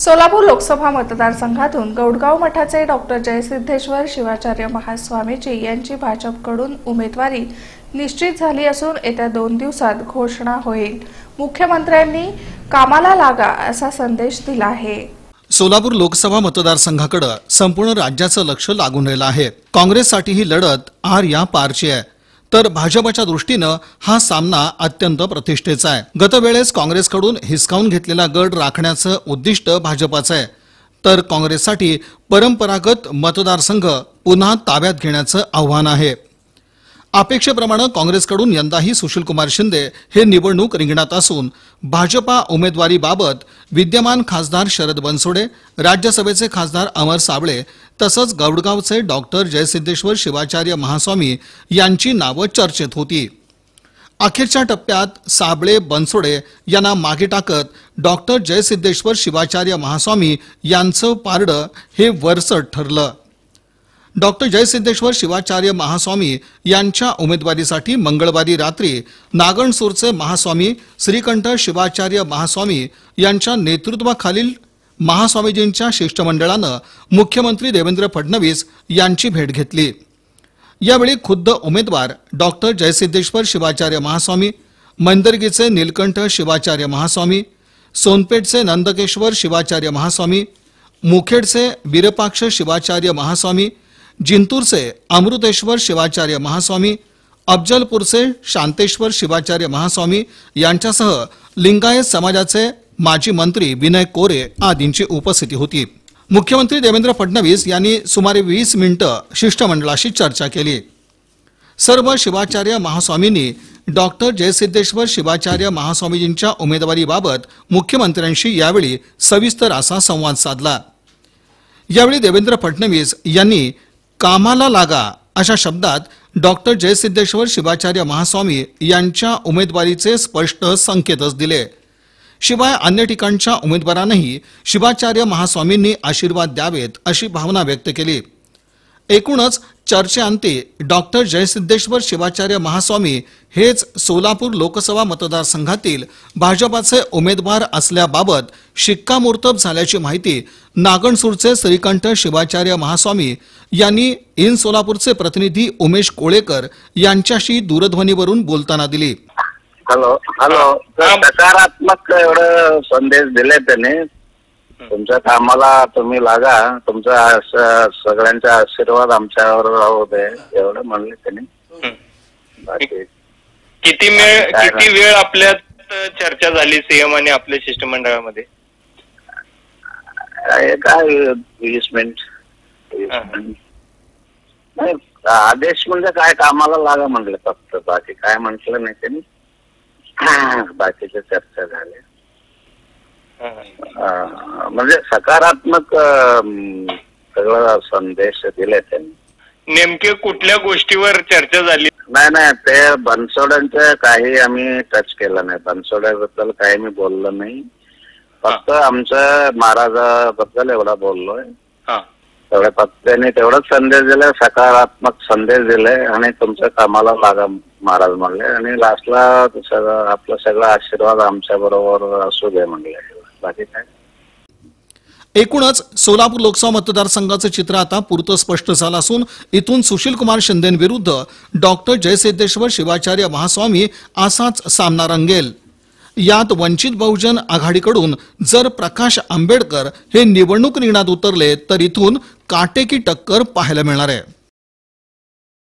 सोलापूर लोकसभा मतदारसंघातून गौडगाव मठाचे डॉक्टर जयसिद्धेश्वर शिवाचार्य महास्वामीजी यांची भाजपकडून उमेदवारी निश्चित झाली असून येत्या दोन दिवसात घोषणा होईल. मुख्यमंत्र्यांनी कामाला लागा असा संदेश दिला आहे. सोलापूर लोकसभा मतदारसंघाकडे संपूर्ण राज्याचं लक्ष लागून राहिलं आहे. काँग्रेससाठी ही लढत आर या पारची आहे. तर भाजपच्या दृष्टीनं हा सामना अत्यंत प्रतिष्ठेचा आहे. गतवेळेस काँग्रेसकडून हिसकावून घेतलेला गड राखण्याचं उद्दिष्ट भाजपाचं आहे. तर काँग्रेससाठी परंपरागत मतदारसंघ पुन्हा ताब्यात घेण्याचं आव्हान आहे. अपेक्षेप्रमाणे काँग्रेसकडून यंदाही सुशीलकुमार शिंदे हे निवडणूक रिंगणात असून भाजपा उमेदवारीबाबत विद्यमान खासदार शरद बनसोडे राज्यसभेचे खासदार अमर साबळे तसंच गौडगावचे डॉक्टर जयसिद्धेश्वर शिवाचार्य महास्वामी यांची नावं चर्चेत होती. अखेरच्या टप्प्यात साबळे बनसोडे यांना मागे टाकत डॉक्टर जयसिद्धेश्वर शिवाचार्य महास्वामी यांचं पारडं हे वरचढ ठरलं. डॉक्टर जयसिद्धेश्वर शिवाचार्य महास्वामी यांच्या उमेदवारीसाठी मंगळवारी रात्री नागणसूरचे महास्वामी श्रीकंठ शिवाचार्य महास्वामी यांच्या नेतृत्वाखालील महास्वामीजींच्या शिष्टमंडळानं मुख्यमंत्री देवेंद्र फडणवीस यांची भेट घेतली. यावेळी खुद्द उमेदवार डॉक्टर जयसिद्धेश्वर शिवाचार्य महास्वामी मंदरगीचे नीलकंठ शिवाचार्य महास्वामी सोनपेठचे नंदकेश्वर शिवाचार्य महास्वामी मुखेडचे वीरपाक्ष शिवाचार्य महास्वामी जिंतूरचे अमृतेश्वर शिवाचार्य महास्वामी अफजलपूरचे शांतेश्वर शिवाचार्य महास्वामी यांच्यासह लिंगायत समाजाचे माजी मंत्री विनय कोरे आदींची उपस्थिती होती. मुख्यमंत्री देवेंद्र फडणवीस यांनी सुमारे वीस मिनिटं शिष्टमंडळाशी चर्चा केली. सर्व शिवाचार्य महास्वामींनी डॉक्टर जयसिद्धेश्वर शिवाचार्य महास्वामीजींच्या उमेदवारीबाबत मुख्यमंत्र्यांशी यावेळी सविस्तर असा संवाद साधला. यावेळी देवेंद्र फडणवीस यांनी कामाला लागा अशा शब्दात डॉक्टर जयसिद्धेश्वर शिवाचार्य महास्वामी यांच्या उमेदवारीचे स्पष्ट संकेतच दिले. शिवाय अन्य ठिकाणच्या उमेदवारांनाही शिवाचार्य महास्वामींनी आशीर्वाद द्यावेत अशी भावना व्यक्त केली. एकूणच चर्चेअंती डॉक्टर जयसिद्धेश्वर शिवाचार्य महास्वामी हेच सोलापूर लोकसभा मतदारसंघातील भाजपाचे उमेदवार असल्याबाबत शिक्कामोर्तब झाल्याची माहिती नागणसूरचे श्रीकंठ शिवाचार्य महास्वामी यांनी इन सोलापूरचे प्रतिनिधी उमेश कोळेकर यांच्याशी दूरध्वनीवरून बोलताना दिली. हॅलो हॅलो सकारात्मक एवढं संदेश दिले त्याने. तुमच्या कामाला तुम्ही लागा. तुमचा सगळ्यांचा आशीर्वाद आमच्यावर राहू दे एवढं म्हणले त्यांनी. बाकी किती वेळ किती वेळ आपल्यात चर्चा झाली सीएम आणि आपल्या शिष्टमंडळामध्ये? काय काय वीस. मिनिट. नाही आदेश म्हणजे काय कामाला लागा म्हणले फक्त. बाकी काय म्हटलं नाही त्यांनी. बाकीच्या चर्चा झाल्या म्हणजे सकारात्मक सगळं संदेश दिले त्यांनी. नेमके कुठल्या गोष्टीवर चर्चा झाली? नाही नाही ते बनसोड्यांचं काही आम्ही टच केलं नाही. बनसोड्याबद्दल काही मी बोललो नाही. फक्त आमचं महाराजाबद्दल एवढा बोललोय. तेवढ्या तेवढे तेवढाच संदेश दिलाय सकारात्मक संदेश दिलाय आणि तुमच्या कामाला लागा महाराज म्हणले. आणि लास्टला सगळं आपला सगळा आशीर्वाद आमच्या बरोबर असू दे म्हणले. बाकी काय? एकूणच सोलापूर लोकसभा मतदारसंघाचं चित्र आता पुरतं स्पष्ट झालं असून इथून सुशील कुमार शिंदेविरुद्ध डॉक्टर जयसिद्धेश्वर शिवाचार्य महास्वामी असाच सामना रंगेल. यात वंचित बहुजन आघाडीकडून जर प्रकाश आंबेडकर हे निवडणूक रिंगणात उतरले तर इथून काटेकी टक्कर पाहायला मिळणार आहे.